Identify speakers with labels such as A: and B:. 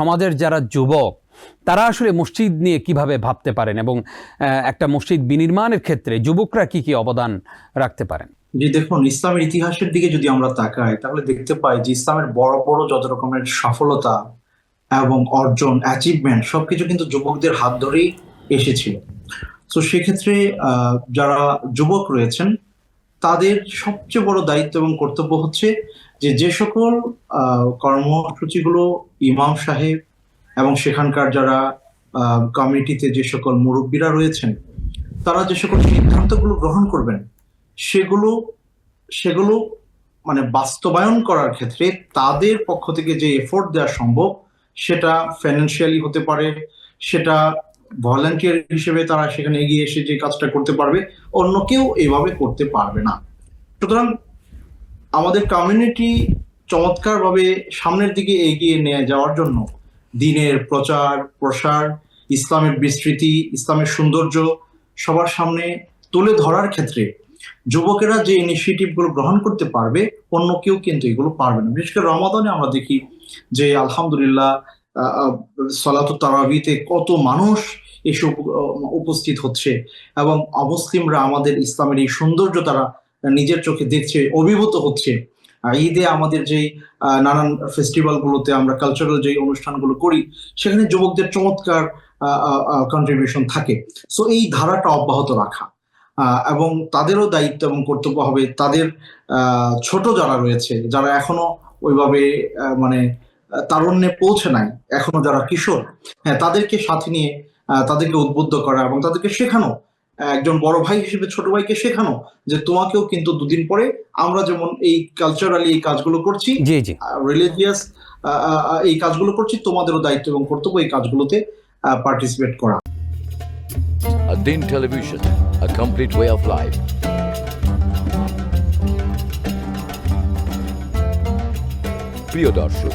A: সমাজের যারা যুবক, তারা আসলে মসজিদ নিয়ে কীভাবে ভাবতে পারেন এবং একটা মসজিদ বিনির্মাণের ক্ষেত্রে যুবকরা কি কি অবদান রাখতে পারেন?
B: যে দেখুন, ইসলামের ইতিহাসের দিকে যদি আমরা তাকাই, তাহলে দেখতে পাই যে ইসলামের বড় বড় যত রকমের সফলতা এবং অর্জন অ্যাচিভমেন্ট সবকিছু কিন্তু যুবকদের হাত ধরেই এসেছিল। তো সেক্ষেত্রে যারা যুবক রয়েছেন তাদের সবচেয়ে বড় দায়িত্ব এবং কর্তব্য হচ্ছে যে যে সকল কর্মসূচিগুলো ইমাম সাহেব এবং সেখানকার যারা কমিটিতে যে সকল মুরব্বীরা রয়েছেন, তারা যে সকল সিদ্ধান্তগুলো গ্রহণ করবেন, সেগুলো সেগুলো মানে বাস্তবায়ন করার ক্ষেত্রে তাদের পক্ষ থেকে যে এফোর্ট দেওয়া সম্ভব, সেটা ফাইন্যান্সিয়ালি হতে পারে, সেটা ভলেন্টিয়ার হিসেবে তারা সেখানে এগিয়ে এসে যে কাজটা করতে পারবে, অন্য কেউ এভাবে করতে পারবে না। সুতরাং আমাদের কমিউনিটি চমৎকারভাবে সামনের দিকে এগিয়ে নিয়ে যাওয়ার জন্য দিনের প্রচার, প্রসার, ইসলামের বিস্তৃতি, ইসলামের সৌন্দর্য সবার সামনে তুলে ধরার ক্ষেত্রে যুবকেরা যে ইনিশিয়েটিভগুলো গ্রহণ করতে পারবে, অন্য কেউ কিন্তু এগুলো পারবে না। বিশেষ করে রমাদানে আমরা দেখি যে আলহামদুলিল্লাহ সলাত তারাবিতে কত মানুষ এসে উপস্থিত হচ্ছে এবং অমুসলিমরা আমাদের ইসলামের এই সৌন্দর্য তারা নিজের চোখে দেখছে, অভিভূত হচ্ছে। ঈদে আমাদের যেই নানান ফেস্টিভ্যাল গুলোতে আমরা কালচারাল যে অনুষ্ঠানগুলো করি, সেখানে যুবকদের চমৎকার কন্ট্রিবিউশন থাকে। সো এই ধারাটা অব্যাহত রাখা। এবং তাদেরও দায়িত্ব এবং কর্তব্য হবে। তাদের ছোট যারা রয়েছে, যারা এখনও ওইভাবে মানে তারুণ্যে পৌঁছে নাই এখনও যারা কিশোর হ্যাঁ তাদেরকে সাথে নিয়ে তাদেরকে উদ্বুদ্ধ করা এবং তাদেরকে শেখানো একজন বড় ভাই হিসেবে ছোট ভাইকে শেখানো যে তোমাকেও কিন্তু দুদিন পরে আমরা যেমন এই কালচারালি এই কাজগুলো করছি রিলিজিয়াস এই কাজগুলো করছি তোমাদেরও দায়িত্ব এবং কর্তব্য এই কাজগুলোতে পার্টিসিপেট করা
C: Television, a complete way of life. প্রিয় দর্শক